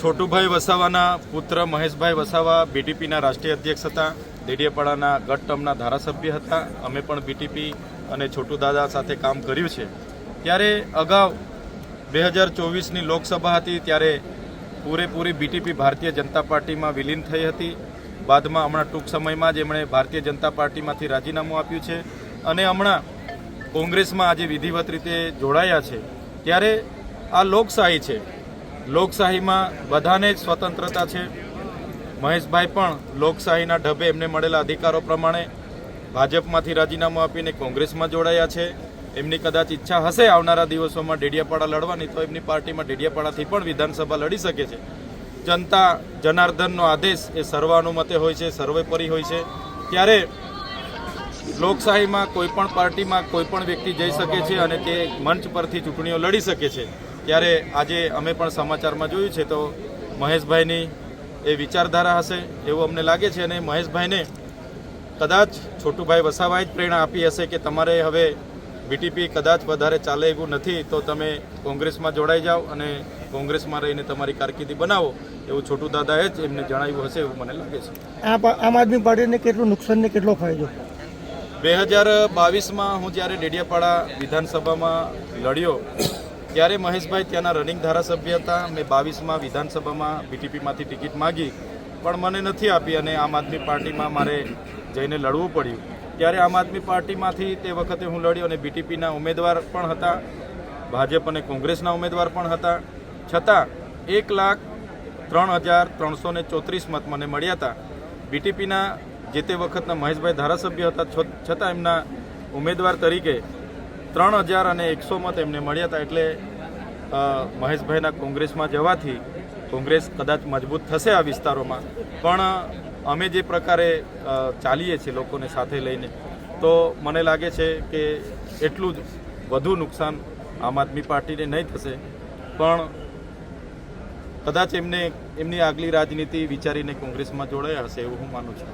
છોટુભાઈ વસાવાના પુત્ર મહેશભાઈ વસાવા બીટીપીના રાષ્ટ્રીય અધ્યક્ષ હતા. દેડિયાપાડાના ગટ ટર્મના ધારાસભ્ય હતા. અમે પણ બીટીપી અને છોટુ દાદા સાથે કામ કર્યું છે. ત્યારે અગાઉ બે હજાર ચોવીસની લોકસભા હતી, ત્યારે પૂરેપૂરી બીટીપી ભારતીય જનતા પાર્ટીમાં વિલીન થઈ હતી. બાદમાં હમણાં ટૂંક સમયમાં જ એમણે ભારતીય જનતા પાર્ટીમાંથી રાજીનામું આપ્યું છે અને હમણાં કોંગ્રેસમાં આજે વિધિવત રીતે જોડાયા છે. ત્યારે આ લોકશાહી છે. લોકશાહીમાં બધાને જ સ્વતંત્રતા છે. મહેશભાઈ પણ લોકશાહીના ઢબે એમને મળેલા અધિકારો પ્રમાણે ભાજપમાંથી રાજીનામું આપીને કોંગ્રેસમાં જોડાયા છે. એમની કદાચ ઈચ્છા હશે આવનારા દિવસોમાં ડેડિયાપાડા લડવાની, તો એમની પાર્ટીમાં ડેડિયાપાડાથી પણ વિધાનસભા લડી શકે છે. જનતા જનાર્દનનો આદેશ એ સર્વાનુમતે હોય છે, સર્વેપરી હોય છે. ત્યારે લોકશાહીમાં કોઈપણ પાર્ટીમાં કોઈપણ વ્યક્તિ જઈ શકે છે અને તે મંચ પરથી ચૂંટણીઓ લડી શકે છે. ત્યારે આજે અમે પણ સમાચારમાં જોયું છે તો મહેશભાઈની એ વિચારધારા હશે એવું અમને લાગે છે અને મહેશભાઈને કદાચ છોટુભાઈ વસાવાએ જ પ્રેરણા આપી હશે કે તમારે હવે બીટીપી કદાચ વધારે ચાલે એવું નથી તો તમે કોંગ્રેસમાં જોડાઈ જાઓ અને કોંગ્રેસમાં રહીને તમારી કારકિર્દી બનાવો એવું છોટુ દાદાએ જ એમને જણાવ્યું હશે એવું મને લાગે છે. આમ આદમી પાર્ટીને કેટલું નુકસાન ને કેટલો ફાયદો? બે હજાર બાવીસમાં હું જ્યારે ડેડિયાપાડા વિધાનસભામાં લડ્યો ત્યારે મહેશભાઈ ત્યાંના રનિંગ ધારાસભ્ય હતા. મેં બાવીસમાં વિધાનસભામાં બીટીપીમાંથી ટિકિટ માગી, પણ મને નથી આપી અને આમ આદમી પાર્ટીમાં મારે જઈને લડવું પડ્યું. ત્યારે આમ આદમી પાર્ટીમાંથી તે વખતે હું લડ્યો અને બીટીપીના ઉમેદવાર પણ હતા, ભાજપ અને કોંગ્રેસના ઉમેદવાર પણ હતા. છતાં એક લાખ ત્રણ હજાર ત્રણસો ને ચોત્રીસ મત મને મળ્યા હતા. બીટીપીના જે તે વખતના મહેશભાઈ ધારાસભ્ય હતા છતાં એમના ઉમેદવાર તરીકે ત્રણ હજાર અને એકસો મત એમને મળ્યા હતા એટલે મહેશભાઈના કોંગ્રેસમાં જવાથી કોંગ્રેસ કદાચ મજબૂત થશે આ વિસ્તારોમાં. પણ, અમે જે પ્રકારે ચાલીએ છીએ લોકોને સાથે લઈને, તો મને લાગે છે કે એટલું જ વધુ નુકસાન આમ આદમી પાર્ટીને નહીં થશે. પણ, કદાચ એમને, એમની આગલી રાજનીતિ વિચારીને કોંગ્રેસમાં જોડાયા હશે એવું હું માનું છું.